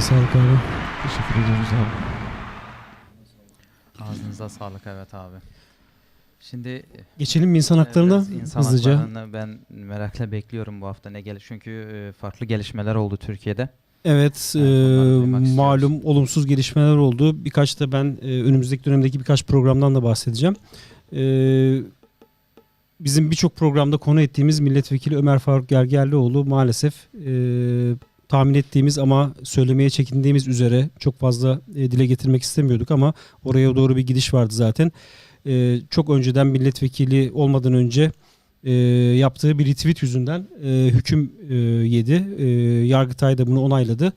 Ağzınıza sağlık abi. Teşekkür ediyoruz abi. Ağzınıza sağlık evet abi. Şimdi Geçelim mi insan haklarına insan hızlıca? haklarını ben merakla bekliyorum bu hafta ne gel çünkü e, farklı gelişmeler oldu Türkiye'de. Evet, e, duymak istiyoruz. malum olumsuz gelişmeler oldu. Birkaç da ben e, önümüzdeki dönemdeki birkaç programdan da bahsedeceğim. E, bizim birçok programda konu ettiğimiz milletvekili Ömer Faruk Gergerlioğlu maalesef e, tahmin ettiğimiz ama söylemeye çekindiğimiz üzere çok fazla e, dile getirmek istemiyorduk ama oraya doğru bir gidiş vardı zaten. E, çok önceden milletvekili olmadan önce e, yaptığı bir retweet yüzünden e, hüküm e, yedi. E, Yargıtay da bunu onayladı.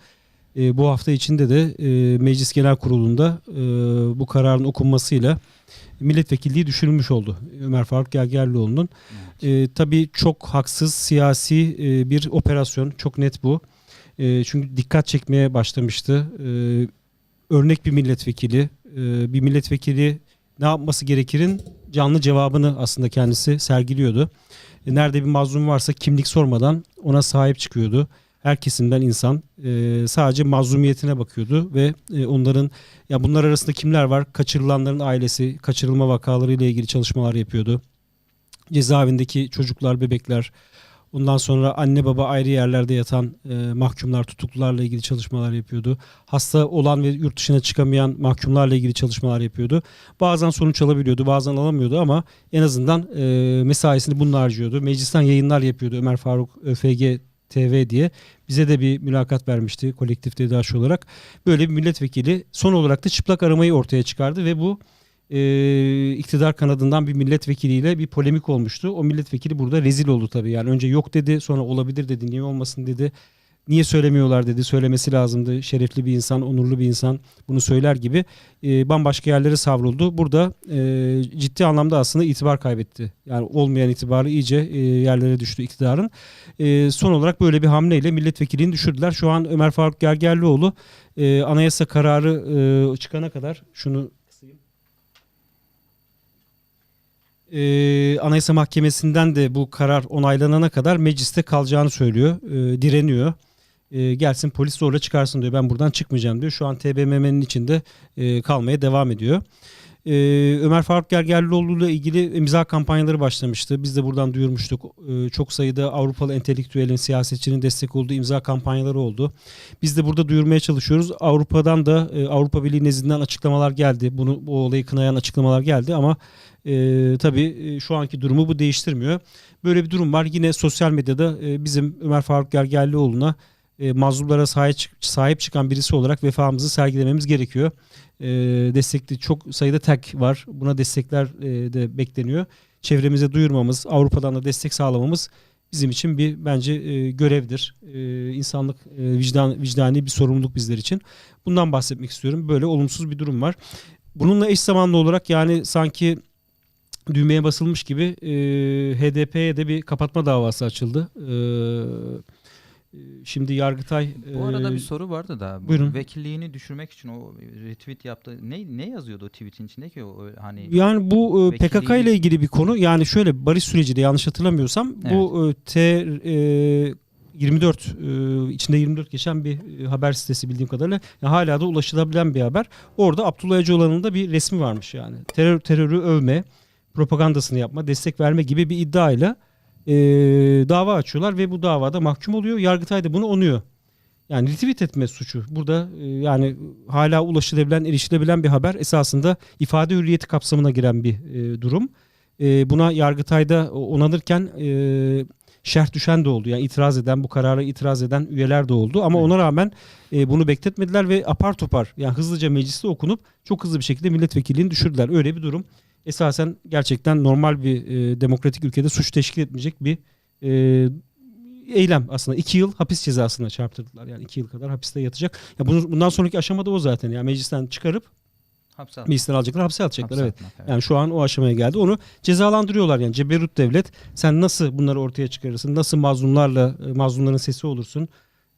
E, bu hafta içinde de e, Meclis Genel Kurulu'nda e, bu kararın okunmasıyla milletvekilliği düşürülmüş oldu Ömer Faruk Gergerlioğlu'nun. E, tabii çok haksız siyasi e, bir operasyon. Çok net bu. E, çünkü dikkat çekmeye başlamıştı. E, örnek bir milletvekili. E, bir milletvekili ne yapması gerekirin canlı cevabını aslında kendisi sergiliyordu. E, Nerede bir mazlum varsa kimlik sormadan ona sahip çıkıyordu. Her kesimden insan e, sadece mazlumiyetine bakıyordu ve e, onların ya bunlar arasında kimler var? Kaçırılanların ailesi, kaçırılma vakaları ile ilgili çalışmalar yapıyordu. Cezaevindeki çocuklar, bebekler, ondan sonra anne baba ayrı yerlerde yatan e, mahkumlar, tutuklularla ilgili çalışmalar yapıyordu. Hasta olan ve yurt dışına çıkamayan mahkumlarla ilgili çalışmalar yapıyordu. Bazen sonuç alabiliyordu, bazen alamıyordu ama en azından e, mesaisini bununla harcıyordu. Meclisten yayınlar yapıyordu Ömer Faruk ÖFG TV diye. Bize de bir mülakat vermişti kolektif DDH olarak. Böyle bir milletvekili son olarak da çıplak aramayı ortaya çıkardı ve bu e, iktidar kanadından bir milletvekiliyle bir polemik olmuştu. O milletvekili burada rezil oldu tabii. Yani önce yok dedi sonra olabilir dedi niye olmasın dedi. Niye söylemiyorlar dedi. Söylemesi lazımdı. Şerefli bir insan, onurlu bir insan bunu söyler gibi e, bambaşka yerlere savruldu. Burada e, ciddi anlamda aslında itibar kaybetti. Yani olmayan itibarı iyice e, yerlere düştü iktidarın. E, son olarak böyle bir hamleyle milletvekilliğini düşürdüler. Şu an Ömer Faruk Gergerlioğlu e, anayasa kararı e, çıkana kadar şunu E, Anayasa Mahkemesi'nden de bu karar onaylanana kadar mecliste kalacağını söylüyor. E, direniyor. E, gelsin polis zorla çıkarsın diyor. Ben buradan çıkmayacağım diyor. Şu an TBMM'nin içinde e, kalmaya devam ediyor. E, Ömer Faruk Gergerlioğlu ile ilgili imza kampanyaları başlamıştı. Biz de buradan duyurmuştuk. E, çok sayıda Avrupalı entelektüelin, siyasetçinin destek olduğu imza kampanyaları oldu. Biz de burada duyurmaya çalışıyoruz. Avrupa'dan da e, Avrupa Birliği nezdinden açıklamalar geldi. Bunu bu olayı kınayan açıklamalar geldi ama e, tabii e, şu anki durumu bu değiştirmiyor. Böyle bir durum var. Yine sosyal medyada e, bizim Ömer Faruk Gergerlioğlu'na e, mazlumlara sahip, sahip çıkan birisi olarak vefamızı sergilememiz gerekiyor. E, destekli çok sayıda tag var. Buna destekler e, de bekleniyor. Çevremize duyurmamız, Avrupa'dan da destek sağlamamız bizim için bir bence e, görevdir. E, insanlık e, vicdan vicdani bir sorumluluk bizler için. Bundan bahsetmek istiyorum. Böyle olumsuz bir durum var. Bununla eş zamanlı olarak yani sanki düğmeye basılmış gibi e, HDP'ye de bir kapatma davası açıldı. E, şimdi Yargıtay Bu arada e, bir soru vardı da bu buyurun. vekilliğini düşürmek için o retweet yaptı. Ne ne yazıyordu o tweetin içinde ki o hani Yani bu e, PKK ile ilgili bir konu. Yani şöyle barış süreci de yanlış hatırlamıyorsam bu e, T e, 24 e, içinde 24 geçen bir e, haber sitesi bildiğim kadarıyla yani hala da ulaşılabilen bir haber. Orada Abdullah Öcalan'ın da bir resmi varmış yani. Terör terörü övme, propagandasını yapma, destek verme gibi bir iddiayla e, dava açıyorlar ve bu davada mahkum oluyor. Yargıtay da bunu onuyor. Yani retweet etme suçu. Burada e, yani hala ulaşılabilen, erişilebilen bir haber esasında ifade hürriyeti kapsamına giren bir e, durum. E, buna Yargıtay'da onanırken e, şerh düşen de oldu. Yani itiraz eden, bu karara itiraz eden üyeler de oldu. Ama Evet. ona rağmen e, bunu bekletmediler ve apar topar yani hızlıca mecliste okunup çok hızlı bir şekilde milletvekilliğini düşürdüler. Öyle bir durum. Esasen gerçekten normal bir e, demokratik ülkede suç teşkil etmeyecek bir e, eylem aslında. iki yıl hapis cezasına çarptırdılar. Yani iki yıl kadar hapiste yatacak. Ya bunu, bundan sonraki aşamada o zaten. Yani meclisten çıkarıp hapse meclisten alacaklar, hapse atacaklar. hapse Evet. atmak, evet. Yani şu an o aşamaya geldi. Onu cezalandırıyorlar yani ceberut devlet. Sen nasıl bunları ortaya çıkarırsın? Nasıl mazlumlarla e, mazlumların sesi olursun?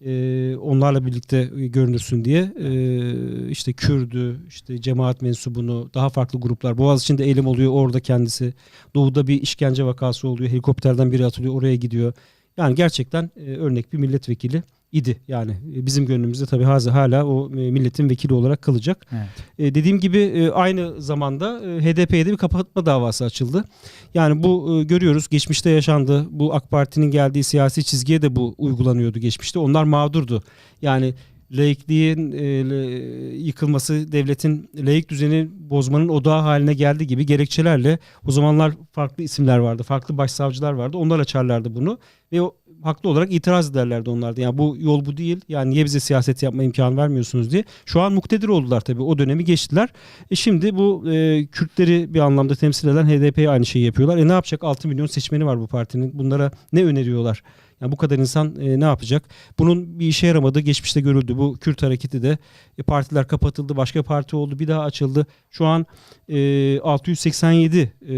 E, onlarla birlikte e, görünürsün diye e, işte Kürdü, işte cemaat mensubunu, daha farklı gruplar. Boğaziçi'nde eylem oluyor orada kendisi. Doğu'da bir işkence vakası oluyor. Helikopterden biri atılıyor oraya gidiyor. Yani gerçekten e, örnek bir milletvekili idi. Yani e, bizim gönlümüzde tabii hala, hala o e, milletin vekili olarak kalacak. Evet. E, dediğim gibi e, aynı zamanda e, HDP'ye de bir kapatma davası açıldı. Yani bu e, görüyoruz geçmişte yaşandı. Bu AK Parti'nin geldiği siyasi çizgiye de bu uygulanıyordu geçmişte. Onlar mağdurdu. Yani laikliğin e, le- yıkılması, devletin laik düzeni bozmanın odağı haline geldiği gibi gerekçelerle o zamanlar farklı isimler vardı, farklı başsavcılar vardı. Onlar açarlardı bunu ve o, haklı olarak itiraz ederlerdi onlar da. Yani bu yol bu değil. Yani niye bize siyaset yapma imkanı vermiyorsunuz diye. Şu an muktedir oldular tabii. O dönemi geçtiler. E şimdi bu e, Kürtleri bir anlamda temsil eden HDP'ye aynı şeyi yapıyorlar. E ne yapacak? 6 milyon seçmeni var bu partinin. Bunlara ne öneriyorlar? Yani bu kadar insan e, ne yapacak? Bunun bir işe yaramadığı geçmişte görüldü. Bu Kürt hareketi de e, partiler kapatıldı. Başka parti oldu. Bir daha açıldı. Şu an e, 687 e,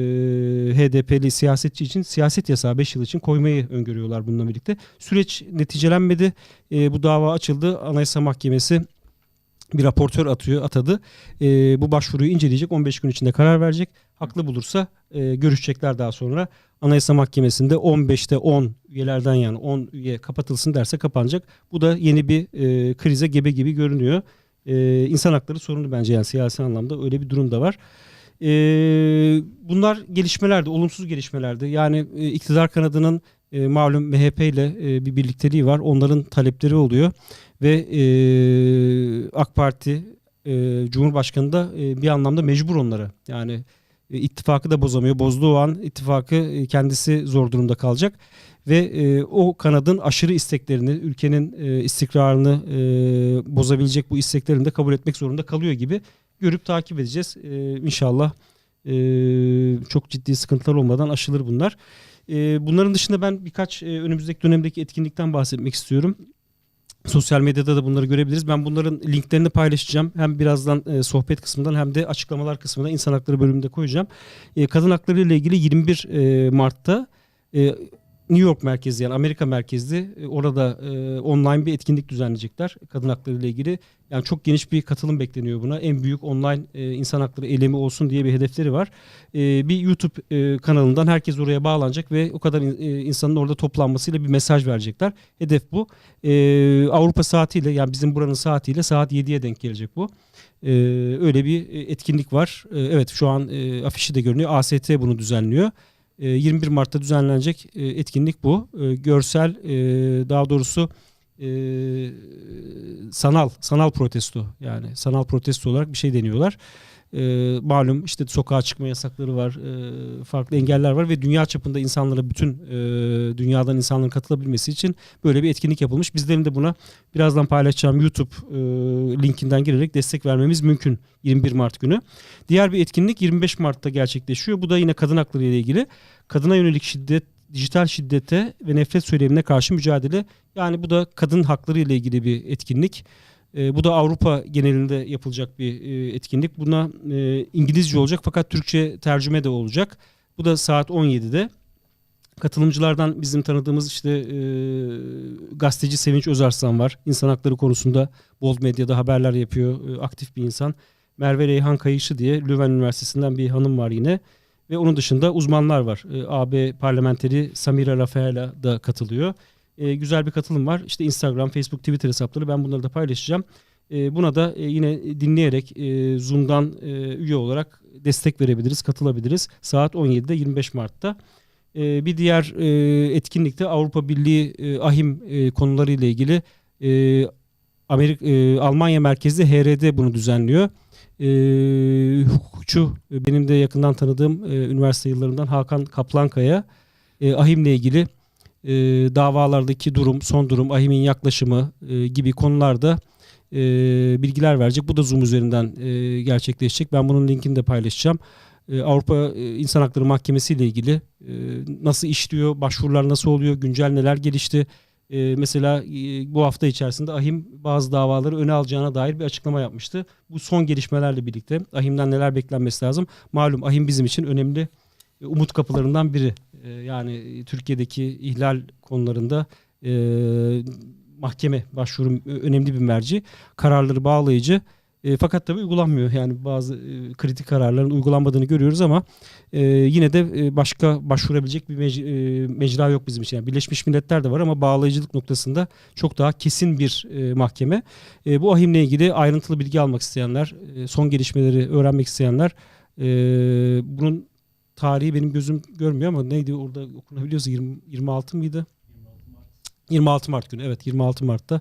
HDP'li siyasetçi için siyaset yasağı 5 yıl için koymayı öngörüyorlar bununla birlikte. Süreç neticelenmedi. E, bu dava açıldı. Anayasa Mahkemesi bir raportör atıyor, atadı. E, bu başvuruyu inceleyecek. 15 gün içinde karar verecek. Haklı bulursa e, görüşecekler daha sonra. Anayasa Mahkemesi'nde 15'te 10 üyelerden yani 10 üye kapatılsın derse kapanacak. Bu da yeni bir e, krize gebe gibi görünüyor. E, insan hakları sorunu bence yani siyasi anlamda öyle bir durum da var. E, bunlar gelişmelerdi, olumsuz gelişmelerdi. Yani e, iktidar kanadının e, malum MHP ile e, bir birlikteliği var. Onların talepleri oluyor ve e, AK Parti e, Cumhurbaşkanı da e, bir anlamda mecbur onlara. Yani e, ittifakı da bozamıyor. Bozduğu an ittifakı e, kendisi zor durumda kalacak ve e, o kanadın aşırı isteklerini, ülkenin e, istikrarını e, bozabilecek bu isteklerini de kabul etmek zorunda kalıyor gibi görüp takip edeceğiz. E, inşallah e, çok ciddi sıkıntılar olmadan aşılır bunlar. E, bunların dışında ben birkaç e, önümüzdeki dönemdeki etkinlikten bahsetmek istiyorum. Sosyal medyada da bunları görebiliriz. Ben bunların linklerini paylaşacağım. Hem birazdan e, sohbet kısmından hem de açıklamalar kısmında insan hakları bölümünde koyacağım. E, kadın hakları ile ilgili 21 e, Mart'ta e, New York merkezli yani Amerika merkezli e, orada e, online bir etkinlik düzenleyecekler kadın hakları ile ilgili. Yani çok geniş bir katılım bekleniyor buna. En büyük online e, insan hakları eylemi olsun diye bir hedefleri var. E, bir YouTube e, kanalından herkes oraya bağlanacak ve o kadar in- e, insanın orada toplanmasıyla bir mesaj verecekler. Hedef bu. E, Avrupa saatiyle yani bizim buranın saatiyle saat 7'ye denk gelecek bu. E, öyle bir e, etkinlik var. E, evet şu an e, afişi de görünüyor. AST bunu düzenliyor. E, 21 Mart'ta düzenlenecek e, etkinlik bu. E, görsel e, daha doğrusu e, sanal sanal protesto yani sanal protesto olarak bir şey deniyorlar. E, malum işte sokağa çıkma yasakları var, e, farklı engeller var ve dünya çapında insanlara bütün e, dünyadan insanların katılabilmesi için böyle bir etkinlik yapılmış. Bizlerin de buna birazdan paylaşacağım YouTube e, linkinden girerek destek vermemiz mümkün 21 Mart günü. Diğer bir etkinlik 25 Mart'ta gerçekleşiyor. Bu da yine kadın hakları ile ilgili. Kadına yönelik şiddet, dijital şiddete ve nefret söylemine karşı mücadele. Yani bu da kadın hakları ile ilgili bir etkinlik. E, bu da Avrupa genelinde yapılacak bir e, etkinlik. Buna e, İngilizce olacak fakat Türkçe tercüme de olacak. Bu da saat 17'de. Katılımcılardan bizim tanıdığımız işte e, gazeteci Sevinç Özarslan var. İnsan hakları konusunda Bold Medya'da haberler yapıyor. E, aktif bir insan. Merve Reyhan Kayışı diye Leuven Üniversitesi'nden bir hanım var yine. Ve onun dışında uzmanlar var. E, AB parlamenteri Samira Rafaela da katılıyor. E, güzel bir katılım var. İşte Instagram, Facebook, Twitter hesapları ben bunları da paylaşacağım. E, buna da e, yine dinleyerek e, Zoom'dan e, üye olarak destek verebiliriz, katılabiliriz. Saat 17'de 25 Mart'ta. E, bir diğer e, etkinlikte Avrupa Birliği e, ahim e, konuları ile ilgili e, Amerika e, Almanya merkezli HRD bunu düzenliyor. E, hukukçu e, benim de yakından tanıdığım e, üniversite yıllarından Hakan Kaplankaya e, ahimle ilgili e, davalardaki durum, son durum, ahimin yaklaşımı e, gibi konularda e, bilgiler verecek. Bu da Zoom üzerinden e, gerçekleşecek. Ben bunun linkini de paylaşacağım. E, Avrupa e, İnsan Hakları Mahkemesi ile ilgili e, nasıl işliyor, başvurular nasıl oluyor, güncel neler gelişti. E, mesela e, bu hafta içerisinde Ahim bazı davaları öne alacağına dair bir açıklama yapmıştı. Bu son gelişmelerle birlikte Ahim'den neler beklenmesi lazım? Malum Ahim bizim için önemli umut kapılarından biri. E, yani Türkiye'deki ihlal konularında e, mahkeme başvuru önemli bir merci. Kararları bağlayıcı. E, fakat tabii uygulanmıyor. Yani bazı e, kritik kararların uygulanmadığını görüyoruz ama e, yine de e, başka başvurabilecek bir mec- e, mecra yok bizim için. Yani Birleşmiş Milletler de var ama bağlayıcılık noktasında çok daha kesin bir e, mahkeme. E, bu ahimle ilgili ayrıntılı bilgi almak isteyenler, e, son gelişmeleri öğrenmek isteyenler e, bunun tarihi benim gözüm görmüyor ama neydi orada okunabiliyorsa 20, 26 mıydı? 26 Mart günü evet 26 Mart'ta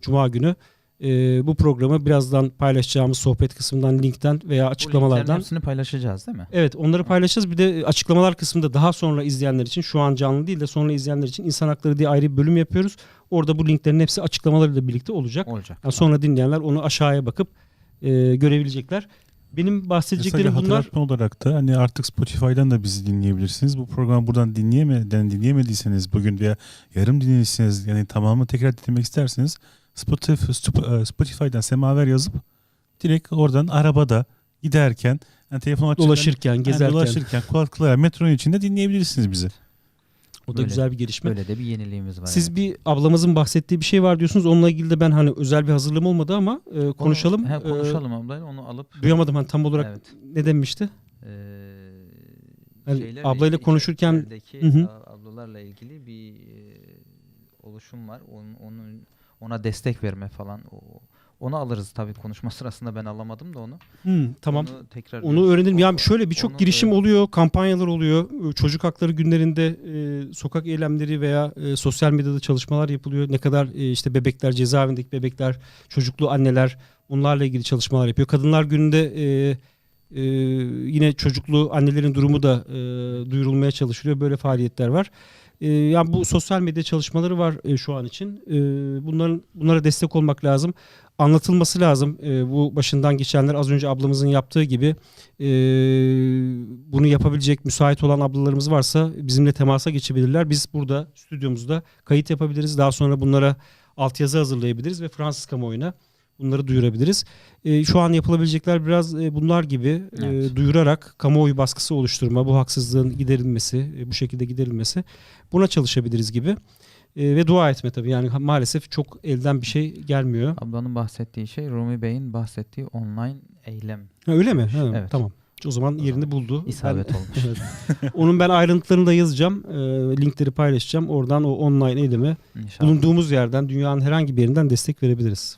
Cuma günü e, bu programı birazdan paylaşacağımız sohbet kısmından linkten veya Bu açıklamalardan hepsini paylaşacağız değil mi? Evet onları paylaşacağız. Bir de açıklamalar kısmında daha sonra izleyenler için şu an canlı değil de sonra izleyenler için insan hakları diye ayrı bir bölüm yapıyoruz. Orada bu linklerin hepsi açıklamalarıyla birlikte olacak. Olacak. Yani sonra dinleyenler onu aşağıya bakıp e, görebilecekler. Benim bahsedeceklerim bunlar. hatırlatma olarak da hani artık Spotify'dan da bizi dinleyebilirsiniz. Bu programı buradan dinleyemeden dinleyemediyseniz bugün veya yarım dinlediyseniz yani tamamını tekrar dinlemek isterseniz Spotify, e, Spotify'dan semaver yazıp direkt oradan arabada giderken yani telefon açarken Dolaşırken, yani gezerken. dolaşırken kulaklıkla metronun içinde dinleyebilirsiniz bizi. O da Böyle- güzel bir gelişme. Böyle de bir yeniliğimiz var. Siz evet. bir ablamızın bahsettiği bir şey var diyorsunuz. Onunla ilgili de ben hani özel bir hazırlığım olmadı ama e, Onu- konuşalım. he, E, konuşalım abla. Onu alıp duyamadım hani tam olarak Evet. ne demişti? Ee, Yani ablayla konuşurken- Hı hı. ablalarla ilgili bir e, oluşum var. Onun, onun ona destek verme falan. O, onu alırız tabii konuşma sırasında ben alamadım da onu. Hmm, tamam. Onu tekrar Onu öğrenelim. Yani şöyle birçok Onu, girişim oluyor, kampanyalar oluyor. Çocuk hakları günlerinde e, sokak eylemleri veya e, sosyal medyada çalışmalar yapılıyor. Ne kadar e, işte bebekler, cezaevindeki bebekler, çocuklu anneler onlarla ilgili çalışmalar yapıyor. Kadınlar gününde e, e, yine çocuklu annelerin durumu da e, duyurulmaya çalışılıyor. Böyle faaliyetler var. E, yani bu sosyal medya çalışmaları var e, şu an için. E, bunların bunlara destek olmak lazım. Anlatılması lazım. E, bu başından geçenler az önce ablamızın yaptığı gibi e, bunu yapabilecek müsait olan ablalarımız varsa bizimle temasa geçebilirler. Biz burada stüdyomuzda kayıt yapabiliriz. Daha sonra bunlara altyazı hazırlayabiliriz ve Fransız kamuoyuna bunları duyurabiliriz. E, şu an yapılabilecekler biraz e, bunlar gibi e, Evet. duyurarak kamuoyu baskısı oluşturma, bu haksızlığın giderilmesi, e, bu şekilde giderilmesi buna çalışabiliriz gibi. E, ve dua etme tabii yani maalesef çok elden bir şey gelmiyor. Ablanın bahsettiği şey Rumi Bey'in bahsettiği online eylem. Ha, öyle mi? Ha, Evet. Tamam. O zaman yerini buldu. İsabet Ben- olmuş. Evet. Onun ben ayrıntılarını da yazacağım. E, linkleri paylaşacağım. Oradan o online eyleme İnşallah. bulunduğumuz yerden dünyanın herhangi bir yerinden destek verebiliriz.